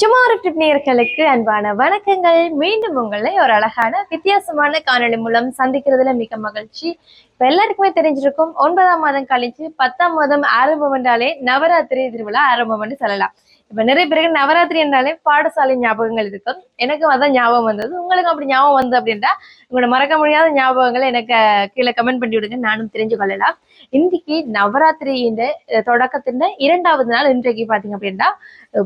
சுமார் ட்ரிப் அன்பான வணக்கங்கள். மீண்டும் உங்களை ஒரு அழகான வித்தியாசமான காணொளி மூலம் சந்திக்கிறதுல மிக மகிழ்ச்சி. இப்ப எல்லாருக்குமே தெரிஞ்சிருக்கும் ஒன்பதாம் மாதம் கழிச்சு பத்தாம் மாதம் ஆரம்பம் என்றாலே நவராத்திரி திருவிழா ஆரம்பம் என்று சொல்லலாம். இப்ப நிறைய பேருக்கு நவராத்திரி என்றாலே பாடசாலை ஞாபகங்கள் இருக்கும். எனக்கு அதான் ஞாபகம் வந்தது. உங்களுக்கு அப்படி ஞாபகம் வந்தது அப்படின்னா உங்களோட மறக்க முடியாத ஞாபகங்களை எனக்கு கீழே கமெண்ட் பண்ணி விடுங்க. நானும் தெரிஞ்சு கொள்ளலாம். இன்றைக்கு நவராத்திரியின் தொடக்கத்தின் இரண்டாவது நாள் இன்றைக்கு பாத்தீங்க அப்படின்னா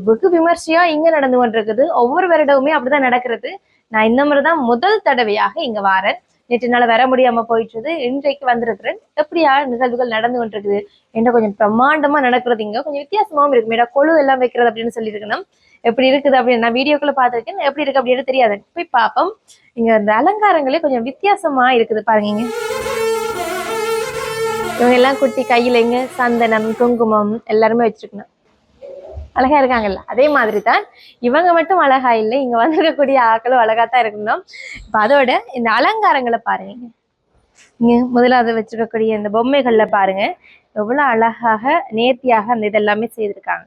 வெகு விமர்சையா இங்க நடந்து கொண்டிருக்குது. ஒவ்வொரு வருடமுமே அப்படிதான் நடக்கிறது. நான் இந்த முறை தான் முதல் தடவையாக இங்க வாரேன். நேற்று நாள் வர முடியாம போயிட்டுருது. இன்றைக்கு வந்திருக்கிறேன். எப்படியா நிகழ்வுகள் நடந்து கொண்டிருக்குது? என்ன கொஞ்சம் பிரம்மாண்டமா நடக்கிறது இங்கே. கொஞ்சம் வித்தியாசமாவும் இருக்கு. மேடா கொழு எல்லாம் வைக்கிறது அப்படின்னு சொல்லியிருக்கணும். எப்படி இருக்குது அப்படின்னு நான் வீடியோக்குள்ள பார்த்துருக்கேன். எப்படி இருக்கு அப்படின்னு தெரியாது. போய் பார்ப்போம். இங்க இந்த அலங்காரங்களே கொஞ்சம் வித்தியாசமா இருக்குது பாருங்க இவங்க எல்லாம் குட்டி கையில இங்க சந்தனம் குங்குமம் எல்லாருமே வச்சிருக்கணும். அழகா இருக்காங்கல்ல. அதே மாதிரி தான் இவங்க மட்டும் அழகா இல்லை இங்க வந்திருக்கக்கூடிய ஆட்களும் அழகா தான் இருக்கணும். இப்ப அதோட இந்த அலங்காரங்களை பாருங்க. இங்க முதலாவது வச்சிருக்கக்கூடிய இந்த பொம்மைகள்ல பாருங்க. எவ்வளவு அழகாக நேர்த்தியாக அந்த இதெல்லாமே செய்திருக்காங்க.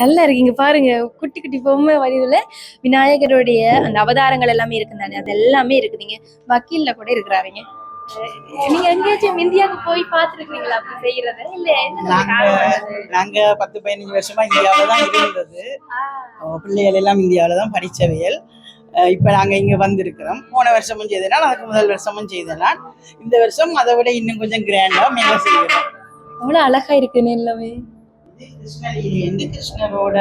நல்லா இருக்கீங்க பாருங்க குட்டி குட்டி பொம்மை வடிவுல விநாயகருடைய அந்த அவதாரங்கள் எல்லாமே இருக்குதானே அது எல்லாமே இருக்குதுங்க வக்கீல்ல கூட இருக்கிறாருங்க. நீங்க எங்கேயாச்சும் இந்தியாவுக்கு போய் பார்த்துருக்கீங்களா அப்படி செய்யறத? இல்ல நாங்க பத்து பதினஞ்சு வருஷமா இந்தியாவில தான் இருந்தது. பிள்ளைகள் எல்லாம் இந்தியாவில தான் படிச்சவையல் இப்ப நாங்க இங்க வந்திருக்கிறோம். போன வருஷமும் செய்தனால் அதுக்கு முதல் வருஷமும் செய்தனால். இந்த வருஷம் அதை விட இன்னும் கொஞ்சம் கிராண்டா மேல செய்கிறோம் அவ்வளவு அழகா இருக்குன்னு எல்லாமே. வந்து கிருஷ்ணகிரியிலிருந்து கிருஷ்ணரோட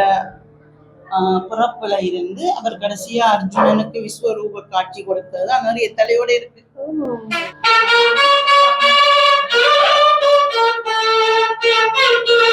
பிறப்புல இருந்து அவர் கடைசியா அர்ஜுனனுக்கு விஸ்வரூப காட்சி கொடுத்தது அந்த மாதிரி தலையோட இருக்கு you.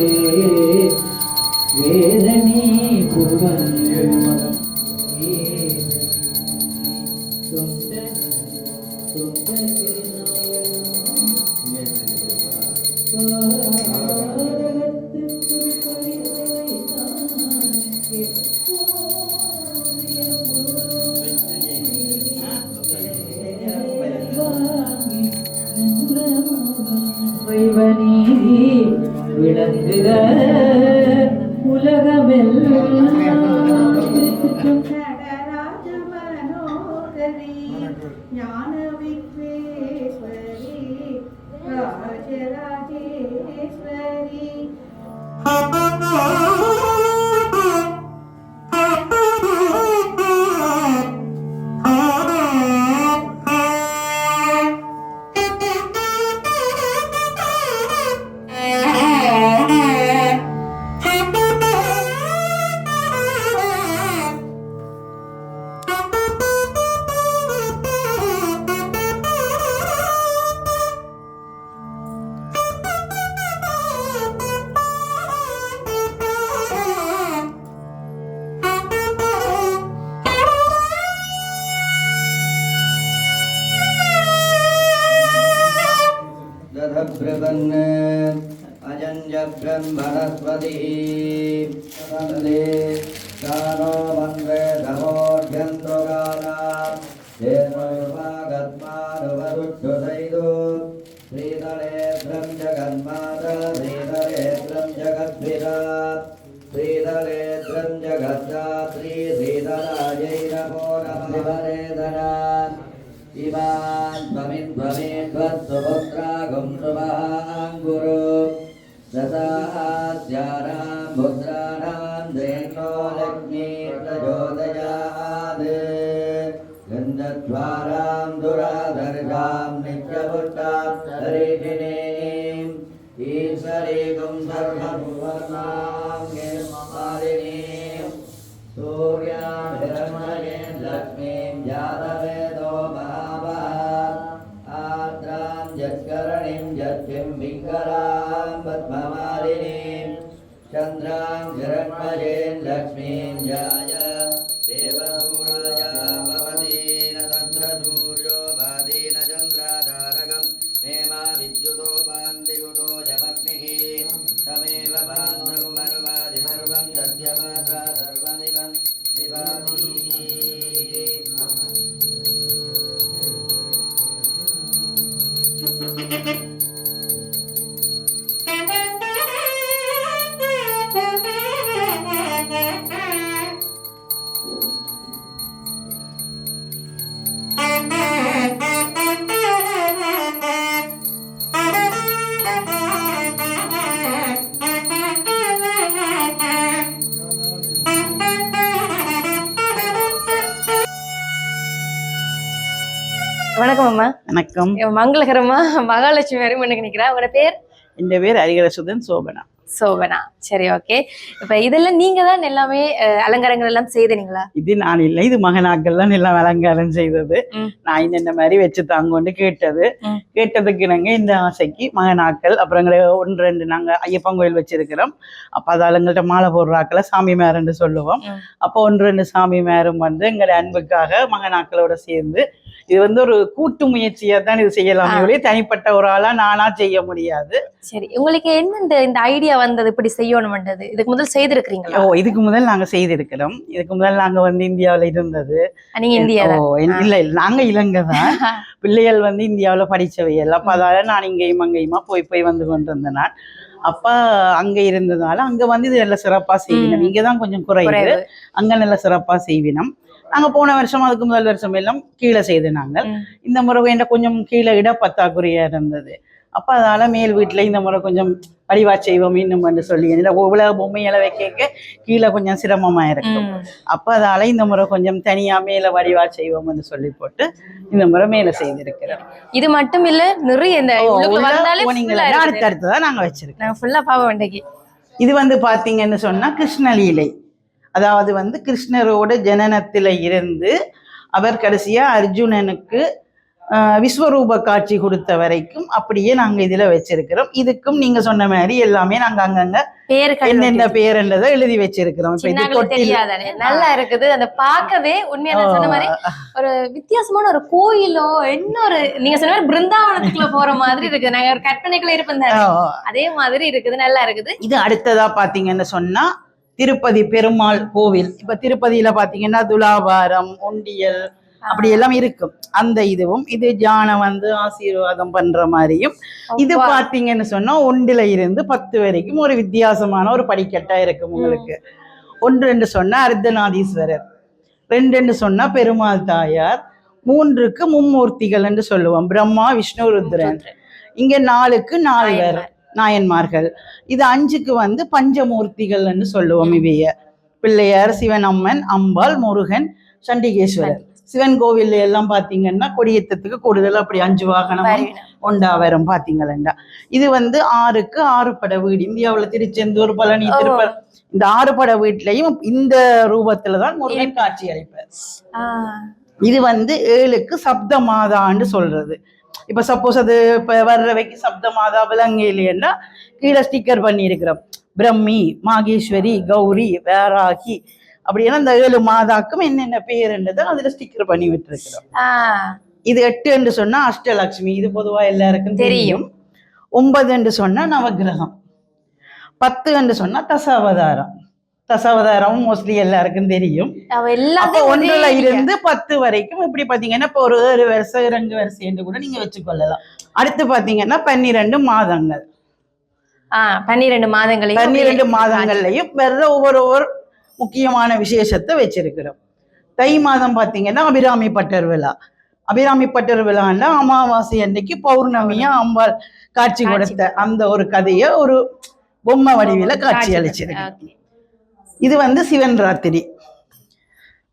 விளங்குக உலகமெல்லாம். इमान् त्वमिन्त्वमेत्वत्सुपुत्रागुं सुमहाङ्गुरु दशास्यानां வணக்கம் அம்மா. வணக்கம். மங்களகரமா மகாலட்சுமி வரும் எனக்கு நிக்கிறா உங்களோட பேர்? என் பேர் ஹரிகரசுதன் சோபனா. சோபனா. சரி ஓகே. இப்ப இதெல்லாம் நீங்க தான் எல்லாமே அலங்காரங்கள் எல்லாம் செய்தீங்களா இது நான் இல்லை. இது மகனாக்கள் தான் எல்லாம் அலங்காரம் செய்தது. நான் இந்த மாதிரி வச்சு தாங்கன்னு கேட்டது. கேட்டதுக்கு நாங்க இந்த ஆசைக்கு மகனாக்கள் அப்புறம் எங்களை ஒன்று ரெண்டு நாங்க ஐயப்பன் கோயில் வச்சிருக்கிறோம். அப்ப அதால எங்கள்கிட்ட மாலை போடுறாக்களை சாமி மேரன்னு சொல்லுவோம். அப்போ ஒன்று ரெண்டு சாமி மேரும் வந்து எங்களை அன்புக்காக மகனாக்களோட சேர்ந்து இது வந்து ஒரு கூட்டு முயற்சியா தான் இது செய்யலாமே தனிப்பட்ட ஒரு ஆளா நானா செய்ய முடியாது. சரி உங்களுக்கு என்ன இந்த இந்த ஐடியா வந்தது இப்படி செய்யணும்ன்றது இதுக்கு முதல் செய்திருக்கிறீங்களா? ஓ இதுக்கு முதல் நாங்க செய்திருக்கிறோம். இதுக்கு முதல் நாங்க வந்து இந்தியாவுல இருந்தது. நீங்க இந்தியால? ஓ, இல்ல இல்ல நாங்க இலங்கை தான் பிள்ளைகள் வந்து இந்தியாவுல படிச்சவையல். அப்ப அதால நான் இங்கேயும் அங்கேயுமா போய் போய் வந்து கொண்டிருந்தேன் நான் அப்ப அங்க இருந்ததால அங்க வந்து இது நல்ல சிறப்பா செய்வினம். இங்கதான் கொஞ்சம் குறைவு. அங்க நல்ல சிறப்பா செய்வினம். நாங்க போன வருஷம் அதுக்கு முதல் வருஷம் எல்லாம் கீழே செய்து நாங்கள். இந்த முறை வேண்ட கொஞ்சம் கீழே இட பத்தாக்குறையா இருந்தது அப்ப அதால மேல் வீட்டுல இந்த முறை கொஞ்சம் வடிவா செய்வோம் இன்னும் என்று சொல்லி உலக பொம்மையில வைக்க கீழே கொஞ்சம் சிரமமா இருக்கும். அப்ப அதால இந்த முறை கொஞ்சம் தனியா மேல வடிவா செய்வோம்னு சொல்லி போட்டு இந்த முறை மேல செய்திருக்கிறோம் இது மட்டும் இல்ல நிறைய இந்த ஓ, உள்ளுக்குள்ள உள்ள வந்தாலே போனீங்களா? full ஆ இருக்குது. அடுத்து அடுத்ததா நாங்க வச்சிருக்கோம் ஃபுல்லா பாவம் வேண்டைக்கு இது வந்து பாத்தீங்கன்னு சொன்னா கிருஷ்ணலீலை அதாவது வந்து கிருஷ்ணரோட ஜனனத்துல இருந்து அவர் கடைசியா அர்ஜுனனுக்கு விஸ்வரூப காட்சி கொடுத்த வரைக்கும் அப்படியே நாங்க இதுல வச்சிருக்கிறோம். இதுக்கும் நீங்க சொன்ன மாதிரி எல்லாமே நாங்க அங்கங்க பேரு என்னென்ன பேருன்றதை எழுதி வச்சிருக்கிறோம். நல்லா இருக்குது. அந்த பார்க்கவே உண்மையா நான் சொன்ன மாதிரி ஒரு வித்தியாசமான ஒரு கோயிலோ என்ன ஒரு நீங்க சொன்ன மாதிரி பிருந்தாவனத்துக்குள்ள போற மாதிரி இருக்குது. நாங்க ஒரு கற்பனைக்குள்ள இருப்போம் அதே மாதிரி இருக்குது. நல்லா இருக்குது. இது அடுத்ததா பாத்தீங்கன்னு சொன்னா திருப்பதி பெருமாள் கோவில். இப்ப திருப்பதியில பாத்தீங்கன்னா துலாபாரம் உண்டியல் அப்படி எல்லாம் இருக்கும் அந்த இதுவும் இது ஜானம் வந்து ஆசீர்வாதம் பண்ற மாதிரியும். இது. பாத்தீங்கன்னு சொன்னா ஒன்றுல இருந்து பத்து வரைக்கும் ஒரு வித்தியாசமான ஒரு படிக்கட்டா இருக்கும் உங்களுக்கு. ஒன்று ரெண்டு சொன்னா அர்த்தநாதீஸ்வரர். ரெண்டு ரெண்டு சொன்னா பெருமாள் தாயார். மூன்றுக்கு மும்மூர்த்திகள் என்று சொல்லுவோம். பிரம்மா விஷ்ணு ருத்ரன். இங்க நாலுக்கு நால்வர். நாயன்மார்கள். இது அஞ்சுக்கு வந்து பஞ்சமூர்த்திகள் என்று சொல்லுவோம் இவைய. பிள்ளையார் சிவனம்மன் அம்பாள் முருகன் சண்டிகேஸ்வரர். சிவன் கோவில் எல்லாம் பாத்தீங்கன்னா கொடியேற்றத்துக்கு கூடுதல் அப்படி அஞ்சு வாகனம். ஒண்டா வரும் பாத்தீங்களா இது வந்து ஆறுக்கு ஆறு பட வீடு. இந்தியாவுல திருச்செந்தூர் பழனி. திருப்ப இந்த ஆறு பட வீட்லயும் இந்த ரூபத்துல தான் முருகன் காட்சி அளிப்பார். இது வந்து ஏழுக்கு சப்த மாதான்னு சொல்றது. இப்ப சப்போஸ் அது இப்ப வர்றவைக்கு சப்த மாதா விலங்கையிலேன்னா கீழே ஸ்டிக்கர் பண்ணி இருக்கிறோம் பிரம்மி மாகேஸ்வரி கௌரி வேராகி. அப்படின்னா இந்த ஏழு மாதாக்கும் என்னென்ன பேருன்றதை அதுல ஸ்டிக்கர் பண்ணி விட்டுருக்கிறோம். இது எட்டு என்று சொன்னா அஷ்டலட்சுமி இது பொதுவா எல்லாருக்கும் தெரியும். ஒன்பது என்று சொன்னா நவக்கிரகம். பத்து என்று சொன்னா தசாவதாரம். தசாவதாரம் மோஸ்ட்லி எல்லாருக்கும் தெரியும். ஒரே இருந்து பத்து வரைக்கும் இப்படி பாத்தீங்கன்னா இப்போ ஒரு வருஷம் ரெண்டு வருஷம் என்று கூட நீங்க வச்சுக்கொள்ளலாம். அடுத்து பாத்தீங்கன்னா பன்னிரெண்டு மாதங்கள். பன்னிரெண்டு மாதங்களையும் பன்னிரெண்டு மாதங்கள்லயும் வேற ஒவ்வொரு ஒரு முக்கியமான விசேஷத்தை வச்சிருக்கிறோம். தை மாதம் பாத்தீங்கன்னா அபிராமி பட்டர் விழா. அபிராமி பட்டர் விழான்னா அமாவாசை அன்னைக்கு பௌர்ணமியா அம்பாள் காட்சி கொடுத்த அந்த ஒரு கதையை ஒரு பொம்மை வடிவில காட்சி அளிச்சிருக்கு. Okay. இது வந்து சிவன் ராத்திரி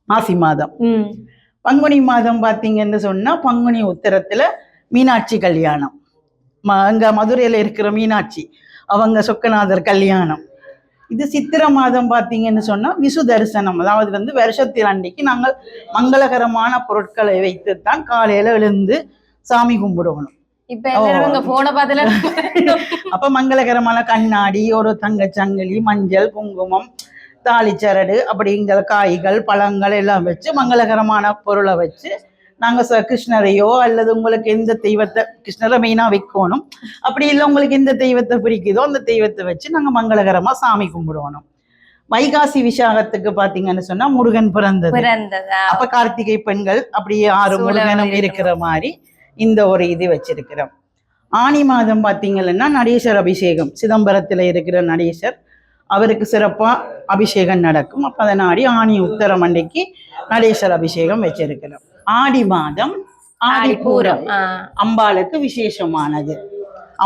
மாசி மாதம். பங்குனி மாதம் பார்த்தீங்கன்னு சொன்னா பங்குனி உத்தரத்துல மீனாட்சி கல்யாணம். ம- அங்க மதுரையில இருக்கிற மீனாட்சி அவங்க சொக்கநாதர் கல்யாணம். இது சித்திர மாதம் பார்த்தீங்கன்னு சொன்னா விசு தரிசனம். அதாவது வந்து வருஷத்தில் அன்னைக்கு நாங்கள் மங்களகரமான பொருட்களை வைத்துத்தான் காலையில எழுந்து சாமி பார்த்துல அப்ப மங்களகரமான கண்ணாடி ஒரு தங்கச்சங்கிலி மஞ்சள் குங்குமம் தாளிச்சரடு அப்படிங்கிற காய்கள் பழங்கள் எல்லாம் வச்சு மங்களகரமான பொருளை வச்சு நாங்க ச- கிருஷ்ணரையோ அல்லது உங்களுக்கு எந்த தெய்வத்தை கிருஷ்ணரை மெயினா வைக்கணும். அப்படி இல்லை உங்களுக்கு எந்த தெய்வத்தை பிடிக்குதோ அந்த தெய்வத்தை வச்சு நாங்க மங்களகரமா சாமி கும்பிடுவோம் வைகாசி விசாகத்துக்கு பாத்தீங்கன்னு சொன்னா முருகன் பிறந்தது. அப்ப கார்த்திகை பெண்கள் அப்படியே ஆறு முருகனும் இருக்கிற இருக்கிற மாதிரி இந்த ஒரு இது வச்சிருக்கிறோம். ஆனி மாதம் பார்த்தீங்கன்னா நடேசர் அபிஷேகம். சிதம்பரத்துல இருக்கிற நடேசர் அவருக்கு சிறப்பா அபிஷேகம் நடக்கும். அப்ப அதை நாடி ஆணி உத்தரம் அன்னைக்கு நடேசர் அபிஷேகம் வச்சிருக்கிறோம். ஆடி மாதம் ஆடி பூரம் அம்பாளுக்கு விசேஷமானது.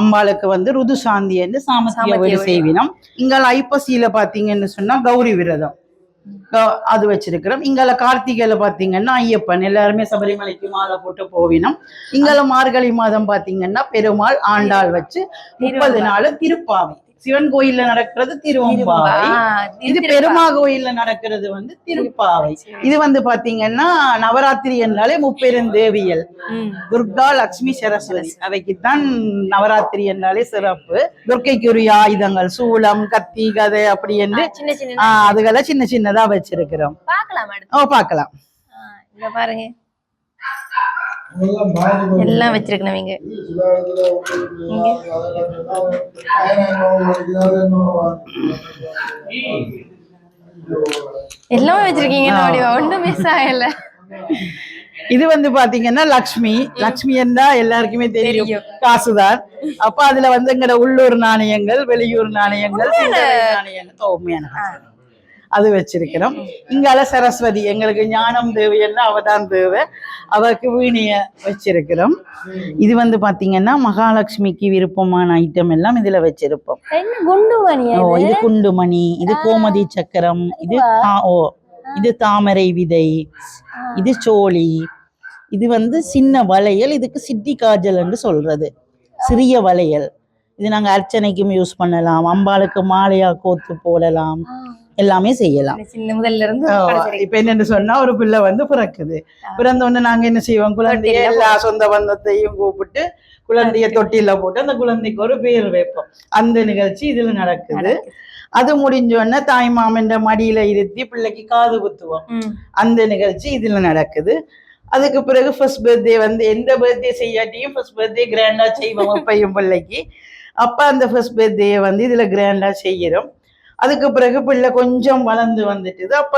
அம்பாளுக்கு வந்து ருது சாந்தி என்று சாமத்திய ஒளி. செய்வினம். இங்க ஐப்பசியில பாத்தீங்கன்னு சொன்னா கௌரி விரதம். அது வச்சிருக்கிறோம். இங்கால கார்த்திகையில பாத்தீங்கன்னா ஐயப்பன். எல்லாருமே சபரிமலைக்கு மாலை போட்டு போவினோம். இங்கால மார்கழி மாதம் பாத்தீங்கன்னா பெருமாள் ஆண்டாள் வச்சு முப்பது நாள் திருப்பாவை. சிவன் கோயில்ல நடக்கிறது திருவம்பாவை. இது பெருமா கோயில்ல நடக்கிறது வந்து திருப்பாவை. இது வந்து பாத்தீங்கன்னா நவராத்திரி என்றாலே முப்பெருந்தேவியல் ம். துர்கா லக்ஷ்மி சரஸ்வதி. அவைக்குத்தான் நவராத்திரி என்றாலே சிறப்பு. துர்க்கைக்குரிய ஆயுதங்கள் சூலம் கத்தி கதை அப்படி என்று சின்ன அதுகளை சின்ன சின்னதா வச்சிருக்கிறோம். ஓ இங்க பாருங்க. எல்லாம் வச்சிருக்கணும் இங்க. எல்லாமே வச்சிருக்கீங்க ஒண்ணும் மிஸ் ஆகல இது வந்து பாத்தீங்கன்னா லக்ஷ்மி. லக்ஷ்மி என்றா எல்லாருக்குமே தெரியும். காசுதான். அப்ப அதுல வந்து எங்கட உள்ளூர் நாணயங்கள் வெளியூர் நாணயங்கள் உண்மையான. அது வச்சிருக்கிறோம். இங்கால சரஸ்வதி எங்களுக்கு ஞானம் தேவைன்னா அவதான் தேவை அவருக்கு வீணிய வச்சிருக்கிறோம். இது வந்து பாத்தீங்கன்னா மகாலட்சுமிக்கு விருப்பமான ஐட்டம் எல்லாம் இதுல வச்சிருப்போம். ஓ இது குண்டுமணி இது கோமதி சக்கரம் இது ஓ இது தாமரை விதை இது சோழி இது வந்து சின்ன வளையல் இதுக்கு சிட்டி காஜல்னு சொல்றது. சிறிய வளையல். இது நாங்க அர்ச்சனைக்கும் யூஸ் பண்ணலாம் அம்பாளுக்கு மாலையா கோத்து போடலாம். எல்லாமே செய்யலாம். இப்ப என்னன்னு சொன்னா ஒரு பிள்ளை வந்து பிறக்குது. பிறந்த உடனே நாங்க என்ன செய்வோம்? குழந்தைய எல்லா சொந்த பந்தத்தையும் கூப்பிட்டு குழந்தைய தொட்டில போட்டு அந்த குழந்தைக்கு ஒரு பேர் வைப்போம். அந்த நிகழ்ச்சி இதுல நடக்குது. அது முடிஞ்ச உடனே தாய் மாமன்ற மடியில இருத்தி பிள்ளைக்கு காது குத்துவோம். அந்த நிகழ்ச்சி இதுல நடக்குது. அதுக்கு பிறகு ஃபர்ஸ்ட் பர்த்டே வந்து எந்த பர்த்டே செய்யாட்டியும் ஃபர்ஸ்ட் பர்த்டே கிராண்டா செய்வோம் அப்பையும் பிள்ளைக்கு. அப்ப அந்த ஃபர்ஸ்ட் பர்த்டே வந்து இதுல கிராண்டா செய்யறோம். அதுக்கு பிறகு பிள்ளை கொஞ்சம் வளர்ந்து வந்துட்டுது. அப்ப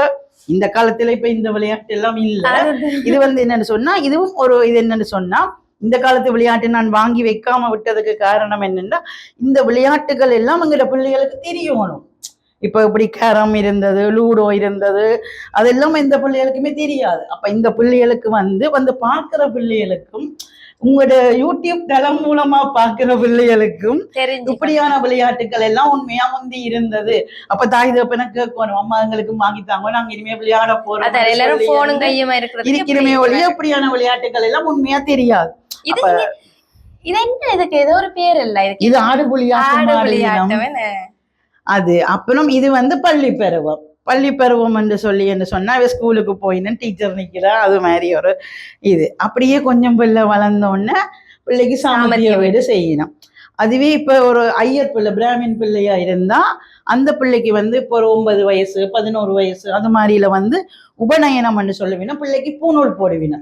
இந்த காலத்துல இப்ப இந்த விளையாட்டு எல்லாம் இல்ல. இது வந்து என்னன்னு சொன்னா இதுவும் ஒரு இது என்னன்னு சொன்னா இந்த காலத்து விளையாட்டு நான் வாங்கி வைக்காம விட்டதுக்கு காரணம் என்னன்னா இந்த விளையாட்டுகள் எல்லாம் எங்களோட பிள்ளைகளுக்கு தெரியணும். இப்ப இப்படி கேரம் இருந்தது லூடோ இருந்தது அதெல்லாம் இந்த பிள்ளைகளுக்குமே தெரியாது. அப்ப இந்த பிள்ளைகளுக்கு வந்து வந்து பார்க்கிற பிள்ளைகளுக்கும் உங்களோட யூடியூப் தளம் மூலமா பார்க்கிற பிள்ளைகளுக்கும் இப்படியான விளையாட்டுகள் எல்லாம் உண்மையா முந்தி இருந்தது. அப்ப தாய் தகப்பன கேட்கணும்? அம்மா எங்களுக்கு வாங்கித்தாங்க நாங்க இனிமே விளையாட போறோம் வந்து இருக்கிறமே ஒழிய இப்படியான விளையாட்டுகள் எல்லாம் உண்மையா தெரியாது. இது என்ன? இதுக்கு ஏதோ ஒரு பேர் இல்ல. இது ஆடு புலியாட்டம்? அது அப்புறம் இது வந்து பள்ளி பருவம். பள்ளி பருவம் என்று சொல்லி என்று சொன்னா அவ ஸ்கூலுக்கு போயின்னு டீச்சர் நிக்கிறா அது மாதிரி ஒரு இது. அப்படியே கொஞ்சம் பிள்ளை வளர்ந்த உடனே பிள்ளைக்கு சாமர்த்திய வீடு செய்யணும். அதுவே இப்ப ஒரு ஐயர் பிள்ளை பிராமின் பிள்ளையா இருந்தா அந்த பிள்ளைக்கு வந்து இப்போ ஒரு ஒன்பது வயசு பதினோரு வயசு அது மாதிரில வந்து உபநயனம் என்று சொல்லுவினா பிள்ளைக்கு பூநூல் போடுவினா.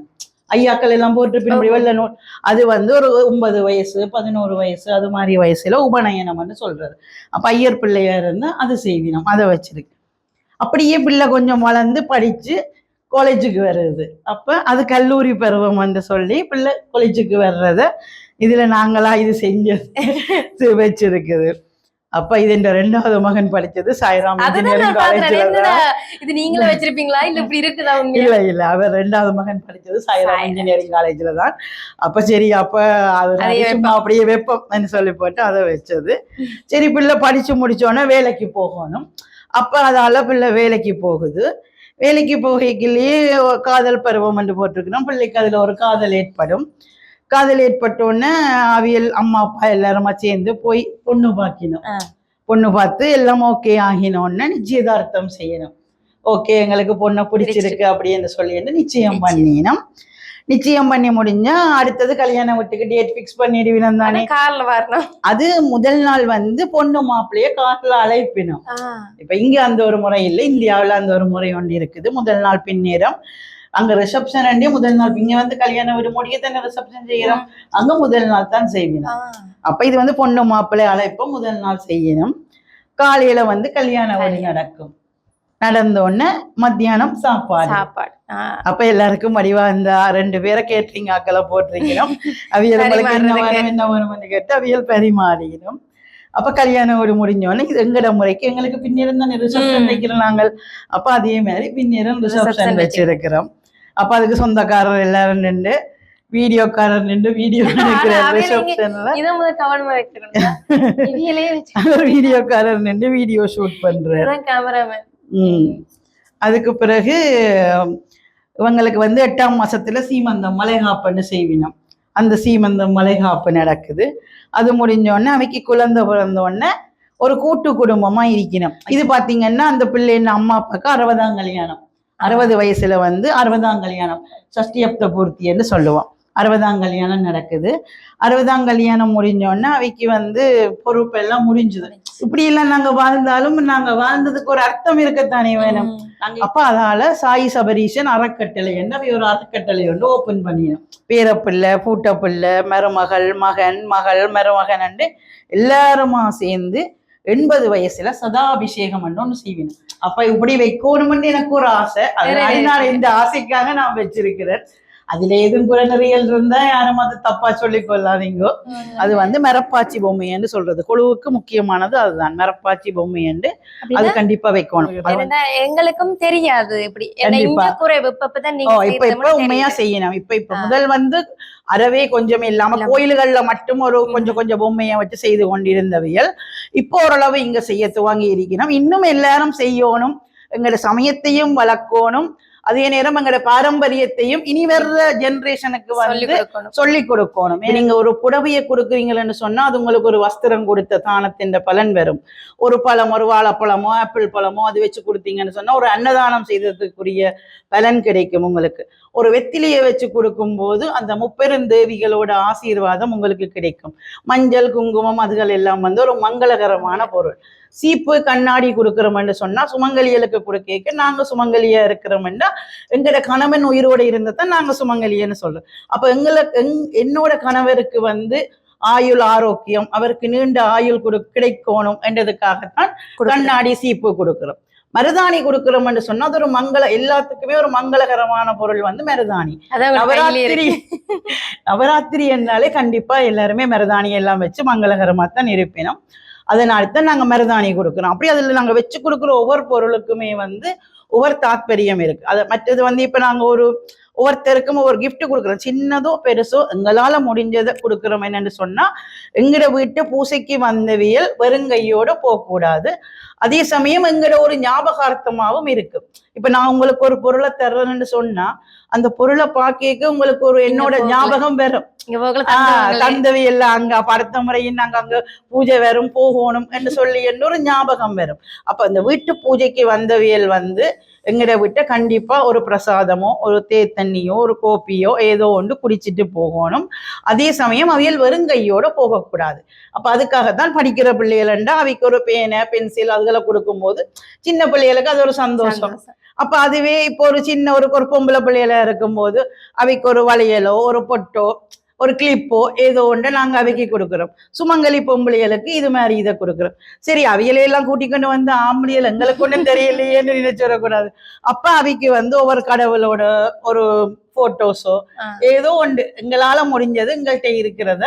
ஐயாக்கள் எல்லாம் போட்டு வெள்ள நூல். அது வந்து ஒரு ஒன்பது வயசு பதினோரு வயசு அது மாதிரி வயசுல உபநயனம்னு சொல்றது. அப்ப ஐயர் பிள்ளையா இருந்தா அது செய்வினம் அதை வச்சிருக்கு. அப்படியே பிள்ளை கொஞ்சம் வளர்ந்து படிச்சு காலேஜுக்கு வர்றது அப்ப அது கல்லூரி பருவம் என்று சொல்லி பிள்ளை காலேஜுக்கு வர்றத இதுல நாங்களா இது செஞ்சு வச்சிருக்குது. அப்ப இது இந்த ரெண்டாவது மகன் படிச்சது சாய்ராம் இது நீங்களே வச்சிருப்பீங்களா? இல்ல இப்படி இருக்குதா உங்க இல்ல இல்ல. அவர் ரெண்டாவது மகன் படிச்சது சாய்ராம். இன்ஜினியரிங் காலேஜ்ல தான். அப்ப சரி அப்ப அது சும்மா அப்படியே வெப்பம்னு சொல்லி போட்டு அதை வச்சது. சரி பிள்ளை படிச்சு முடிச்சோடனே வேலைக்கு போகணும். அப்ப அதால பிள்ளை வேலைக்கு போகுது. வேலைக்கு போகைக்குள்ளேயே காதல் பருவம் என்று போட்டிருக்கிறோம். பிள்ளைக்கு அதுல ஒரு காதல் ஏற்படும். காதல் ஏற்பட்ட உடனே அவியல் அம்மா அப்பா எல்லாருமா சேர்ந்து போய் பொண்ணு பார்க்கணும். பொண்ணு பார்த்து எல்லாம் ஓகே ஆகினோடனே நிச்சயதார்த்தம் செய்யணும். ஓகே எங்களுக்கு பொண்ணை பிடிச்சிருக்கு அப்படின்னு சொல்லி நிச்சயம். பண்ணினோம். நிச்சயம் பண்ணி முடிஞ்சா அடுத்தது கல்யாணம் வீட்டுக்கு டேட் ஃபிக்ஸ் பண்ணிடுவினம் தானே. கார்ல வரணும். அது முதல் நாள் வந்து பொண்ணு மாப்பிள்ளைய கார்ல அழைப்பினோம். இப்ப இங்க அந்த ஒரு முறை இல்லை இந்தியாவுல அந்த ஒரு முறை ஒன்று இருக்குது. முதல் நாள் பின்னேறம் அங்க ரிசப்ஷன் அண்டே முதல் நாள். இங்க வந்து கல்யாணம் ஒரு முடிய தானே ரிசப்ஷன் செய்யறோம். அங்க முதல் நாள் தான் செய்யணும். அப்ப இது வந்து பொண்ணு மாப்பிள்ளை அழைப்போம் முதல் நாள் செய்யணும். காலையில வந்து கல்யாண வழி நடக்கும். நடந்த உடனே மத்தியானம் சாப்பாடு. சாப்பாடு. அப்ப எல்லாருக்கும் வடிவா இந்த ரெண்டு பேரை கேட்டரிங் ஆக்களை போட்டிருக்கிறோம். அவியல் உங்களுக்கு என்ன. வேணும் என்ன வேணும்னு கேட்டு அவியல் பரிமாறிக்கணும் அப்ப கல்யாணம் ஒரு முடிஞ்சோடனே இது எங்கட முறைக்கு எங்களுக்கு பின்னிரம் தான் ரிசப்ஷன். வைக்கிறோம் நாங்கள். அப்ப அதே மாதிரி பின்னிரம் ரிசப்ஷன் வச்சிருக்கிறோம். அப்ப அதுக்கு சொந்தக்காரர் எல்லாரும் நின்று வீடியோக்காரர் நின்று வீடியோ வீடியோக்காரர் நின்று வீடியோ ஷூட் பண்றாரு. அதுக்கு பிறகு இவங்களுக்கு வந்து எட்டாம் மாசத்துல சீமந்தம் மலைகாப்புன்னு செய்வினோம். அந்த சீமந்தம் மலைகாப்பு நடக்குது. அது முடிஞ்ச உடனே அவைக்கு குழந்தை பிறந்த உடனே ஒரு கூட்டு குடும்பமா இருக்கணும் இது பாத்தீங்கன்னா அந்த பிள்ளைங்க அம்மா அப்பாவுக்கு அறுபதாம் கல்யாணம். அறுபது வயசுல வந்து அறுபதாம் கல்யாணம் சஷ்டியப்த பூர்த்தின்னு சொல்லுவோம். அறுபதாம் கல்யாணம் நடக்குது. அறுபதாம் கல்யாணம் முடிஞ்ச உடனே அவைக்கு வந்து பொறுப்பெல்லாம் முடிஞ்சுது. இப்படி எல்லாம் நாங்க வாழ்ந்தாலும் நாங்க வாழ்ந்ததுக்கு ஒரு அர்த்தம் இருக்கத்தானே வேணும். அப்ப அதால சாய் சபரீஷன் அறக்கட்டளை என்ன ஒரு அறக்கட்டளை ஒன்று ஓபன் பண்ணினோம். பேரப்பிள்ளை பூட்டப்பிள்ளை மருமகள் மகன் மகள் மருமகன் எல்லாருமா சேர்ந்து எண்பது வயசுல சதாபிஷேகம் ஒன்று செய்வினோம். அப்ப இப்படி வைக்கணும்னு எனக்கு ஒரு ஆசை. அதனால இந்த ஆசைக்காக நான் வச்சிருக்கிறேன். அதுல எதுவும் குறைநறியல் இருந்தா யாரும் அதை தப்பா சொல்லிக் கொள்ளாதீங்க அது வந்து மரப்பாச்சி பொம்மைன்னு சொல்றது. குழுவுக்கு முக்கியமானது அதுதான். மரப்பாச்சி பொம்மைன்னு அது அப்படின்னா கண்டிப்பா வைக்கணும். அது எங்களுக்கும் தெரியாது. இப்படி இப்ப இப்ப உண்மையா. செய்யணும். இப்ப இப்ப. முதல் வந்து அறவே கொஞ்சம் இல்லாம இல்லாம. கோயில்கள்ல மட்டும் ஒரு கொஞ்சம் கொஞ்சம் பொம்மையை வச்சு செய்து கொண்டிருந்தவியல். இப்போ ஓரளவு இங்க செய்ய துவங்கி இருக்கணும் இன்னும் எல்லாரும் செய்யணும். எங்களோட சமயத்தையும் வளர்க்கணும். அதே நேரம் எங்களோட பாரம்பரியத்தையும் இனி வர்ற ஜெனரேஷனுக்கு வந்து சொல்லி கொடுக்கணும். நீங்க ஒரு புடவையை கொடுக்குறீங்கன்னு சொன்னா அது உங்களுக்கு ஒரு வஸ்திரம் கொடுத்த தானத்தின் பலன் வரும். ஒரு பழம் ஒரு வாழைப்பழமோ ஆப்பிள் பழமோ அது வச்சு கொடுத்தீங்கன்னு சொன்னா ஒரு அன்னதானம் செய்ததுக்குரிய பலன் கிடைக்கும் உங்களுக்கு. ஒரு வெத்திலையை வச்சு கொடுக்கும்போது அந்த முப்பெருந்தேவிகளோட ஆசீர்வாதம் உங்களுக்கு கிடைக்கும். மஞ்சள் குங்குமம் அதுகள் எல்லாம் வந்து ஒரு மங்களகரமான பொருள். சீப்பு கண்ணாடி கொடுக்குறோம்னு சொன்னா சுமங்கலிகளுக்கு கொடுக்க நாங்க சுமங்கலியா இருக்கிறோம்னா எங்களோட கணவன் உயிரோட இருந்ததான் நாங்க சுமங்கலியன்னு சொல்றோம். அப்ப எங்களுக்கு எங்- என்னோட கணவருக்கு வந்து ஆயுள் ஆரோக்கியம் அவருக்கு நீண்ட ஆயுள் கொடு கிடைக்கணும் என்றதுக்காகத்தான் கண்ணாடி சீப்பு கொடுக்கிறோம். மருதாணி கொடுக்கிறோம்னு சொன்னா அது ஒரு மங்கள எல்லாத்துக்குமே ஒரு மங்களகரமான பொருள் வந்து மருதாணி. நவராத்திரி. நவராத்திரி என்றாலே கண்டிப்பா எல்லாருமே மருதாணி எல்லாம் வச்சு மங்களகரமா தான் இருப்பினோம். அதனால தான் நாங்க மருதாணி கொடுக்குறோம். அப்படி அதுல நாங்க வச்சு கொடுக்குற ஒவ்வொரு பொருளுக்குமே வந்து ஒவ்வொரு தாத்பரியம் இருக்கு. அது மற்றது வந்து இப்ப நாங்க ஒரு ஒவ்வொருத்தருக்கும் ஒவ்வொரு gift கொடுக்குறோம். சின்னதோ பெருசோ எங்களால முடிஞ்சதை கொடுக்குறோம் என்னன்னு சொன்னா எங்கட வீட்டு பூசைக்கு வந்தவியல் வெறுங்கையோட போகக்கூடாது. அதே சமயம் எங்கட ஒரு ஞாபகார்த்தமாவும் இருக்கு. இப்ப நான் உங்களுக்கு ஒரு பொருளை தர்றேன்னு சொன்னா அந்த பொருளை பாக்க உங்களுக்கு ஒரு என்னோட. ஞாபகம் வரும். தந்தவி எல்லாம் அங்க அடுத்த முறையும் நாங்க அங்க பூஜை வரும் போகணும் என்று சொல்லி என்று ஒரு ஞாபகம் வரும் அப்ப அந்த வீட்டு பூஜைக்கு வந்தவியல் வந்து எங்கட விட்ட கண்டிப்பா ஒரு பிரசாதமோ ஒரு தேத்தண்ணியோ ஒரு கோப்பியோ ஏதோ ஒன்று குடிச்சிட்டு போகணும் அதே சமயம் அவியல் வெறுங்கையோட போகக்கூடாது அப்ப அதுக்காகத்தான் படிக்கிற பிள்ளைகள்ண்டா அவைக்கு ஒரு பேனை பென்சில் அதுகளை கொடுக்கும்போது சின்ன பிள்ளைகளுக்கு அது ஒரு சந்தோஷம். அப்ப அதுவே இப்போ ஒரு சின்ன ஒரு ஒரு பொம்பளை பிள்ளையில இருக்கும்போது அவைக்கு ஒரு வளையலோ ஒரு பொட்டோ ஒரு கிளிப்போ ஏதோ ஒன்று நாங்க அவைக்கு கொடுக்குறோம். சுமங்கலி பொம்பளைகளுக்கு இது மாதிரி இதை கொடுக்குறோம். சரி அவையிலையெல்லாம் கூட்டிக் கொண்டு வந்து ஆம்பளைகள் எங்களுக்கு ஒன்றும் தெரியலையேன்னு நினைச்சு வரக்கூடாது. அப்ப அவைக்கு வந்து ஒவ்வொரு கடவுளோட ஒரு போட்டோஸோ ஆ. ஏதோ ஒன்று. எங்களால முடிஞ்சது எங்கள்கிட்ட இருக்கிறத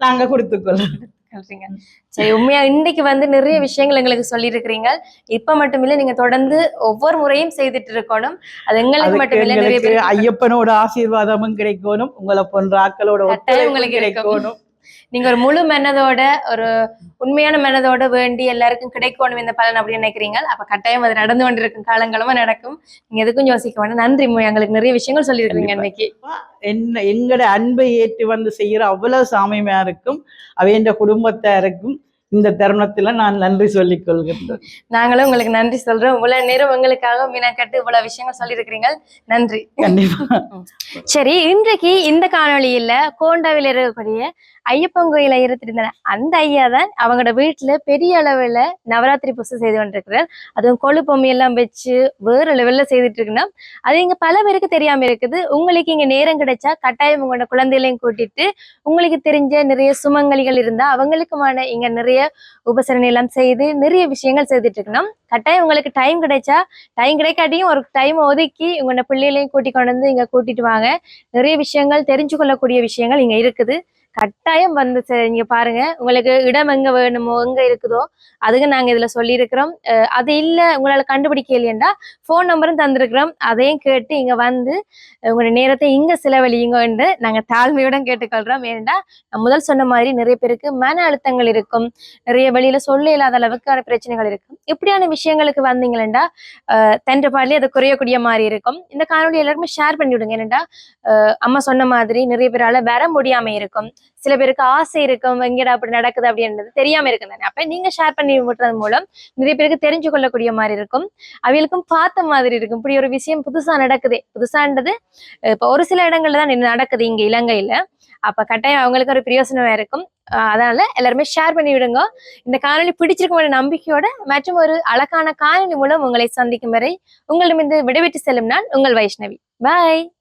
நாங்க கொடுத்துக்கொள்ளோம் சொல்றீங்க சரி உண்மையா இன்னைக்கு வந்து நிறைய விஷயங்கள் எங்களுக்கு சொல்லியிருக்கிறீங்க. இப்ப மட்டும் இல்ல நீங்க தொடர்ந்து ஒவ்வொரு முறையும் செய்துட்டு இருக்கணும். அது எங்களுக்கு மட்டும் இல்ல நிறைய ஐயப்பனோட ஆசீர்வாதமும் கிடைக்கணும். உங்களை போன்ற ஆக்களோட உங்களுக்கு. கிடைக்கணும். நீங்க ஒரு முழு மனதோட ஒரு உண்மையான மனதோட வேண்டி எல்லாருக்கும் கிடைக்கணும் இந்த பலன் அப்படின்னு நினைக்கிறீங்க. அப்ப கட்டாயம் அது நடந்து கொண்டிருக்கும் காலங்களமா நடக்கும். நீங்க எதுக்கும் யோசிக்க வேண்டாம். நன்றி. எங்களுக்கு நிறைய விஷயங்கள் சொல்லியிருக்கீங்க. இன்னைக்கு. என்ன எங்கட அன்பை ஏற்று வந்து செய்யற அவ்வளவு சாமியமா இருக்கும். அவையண்ட குடும்பத்தாருக்கும் இந்த தருணத்துல நான் நன்றி சொல்லிக் கொள்கின்றேன் நாங்களும் உங்களுக்கு நன்றி சொல்றோம். இவ்வளவு நேரம் உங்களுக்காக மீனாக்கட்டு இவ்வளவு விஷயங்கள் சொல்லியிருக்கிறீங்க நன்றி. கண்டிப்பா. சரி இன்றைக்கு இந்த காணொளியில கோண்டாவில் இருக்கக்கூடிய ஐயப்பன் கோயில இருந்திருந்த அந்த ஐயா தான் அவங்களோட வீட்டுல பெரிய அளவுல நவராத்திரி பூசை செய்து கொண்டிருக்கிறார். அதுவும் கொழு பொம்மை எல்லாம் வச்சு வேற லெவல்ல செய்துட்டு இருக்குன்னா அது இங்க பல பேருக்கு தெரியாம இருக்குது. உங்களுக்கு இங்க நேரம் கிடைச்சா கட்டாயம் உங்களோட குழந்தைகளையும் கூட்டிட்டு உங்களுக்கு தெரிஞ்ச நிறைய சுமங்கலிகள் இருந்தா அவங்களுக்குமான இங்க நிறைய உபசரணை எல்லாம் செய்து நிறைய விஷயங்கள் செய்துட்டு இருக்கணும் கட்டாயம் உங்களுக்கு டைம் கிடைச்சா டைம் கிடைக்காட்டியும் ஒரு டைம் ஒதுக்கி உங்களோட பிள்ளைகளையும் கூட்டி கொண்டு வந்து இங்க கூட்டிட்டு வாங்க. நிறைய விஷயங்கள் தெரிஞ்சு கொள்ளக்கூடிய விஷயங்கள் இங்க இருக்குது. கட்டாயம் வந்து நீங்க பாருங்க. உங்களுக்கு இடம் எங்க வேணுமோ எங்க இருக்குதோ அதுக்கு நாங்க இதுல சொல்லியிருக்கிறோம். அது இல்ல உங்களால கண்டுபிடிக்க இல்லையண்டா ஃபோன் நம்பரும் தந்திருக்கிறோம். அதையும் கேட்டு இங்க வந்து உங்களோட நேரத்தை இங்க செலவழியுங்க என்று நாங்க தாழ்மையுடன் கேட்டுக்கொள்றோம். ஏனென்றா முதல் சொன்ன மாதிரி நிறைய பேருக்கு மன அழுத்தங்கள் இருக்கும். நிறைய வெளியில சொல்ல இல்லாத அளவுக்கான பிரச்சனைகள் இருக்கும். இப்படியான விஷயங்களுக்கு வந்தீங்களா தன்ற பாடலே அது குறையக்கூடிய மாதிரி இருக்கும். இந்த காணொலி எல்லாருமே ஷேர் பண்ணி விடுங்க ஏனென்றா அம்மா சொன்ன மாதிரி நிறைய பேரால வர முடியாம இருக்கும். சில பேருக்கு ஆசை இருக்கும் எங்கடா அப்படி நடக்குது அப்படின்றது தெரியாம இருக்கும் தானே. அப்ப நீங்க ஷேர் பண்ணி விட்டுறது மூலம் நிறைய பேருக்கு தெரிஞ்சு கொள்ளக்கூடிய மாதிரி இருக்கும். அவைகளுக்கும் பார்த்த மாதிரி இருக்கும். இப்படி ஒரு விஷயம் புதுசா நடக்குதே. புதுசான்றது இப்போ இப்ப ஒரு சில இடங்கள்ல தான் நடக்குது இங்க இலங்கையில. அப்ப கட்டாயம் அவங்களுக்கு ஒரு பிரயோசனமா இருக்கும். அஹ் அதனால எல்லாருமே ஷேர் பண்ணி விடுங்க. இந்த காணொலி பிடிச்சிருக்கும் நம்பிக்கையோட மற்றும் ஒரு அழகான காணொலி மூலம் உங்களை சந்திக்கும் வரை உங்களிடமிருந்து விடைபெற்று செல்லும் நான் உங்கள் வைஷ்ணவி. பாய்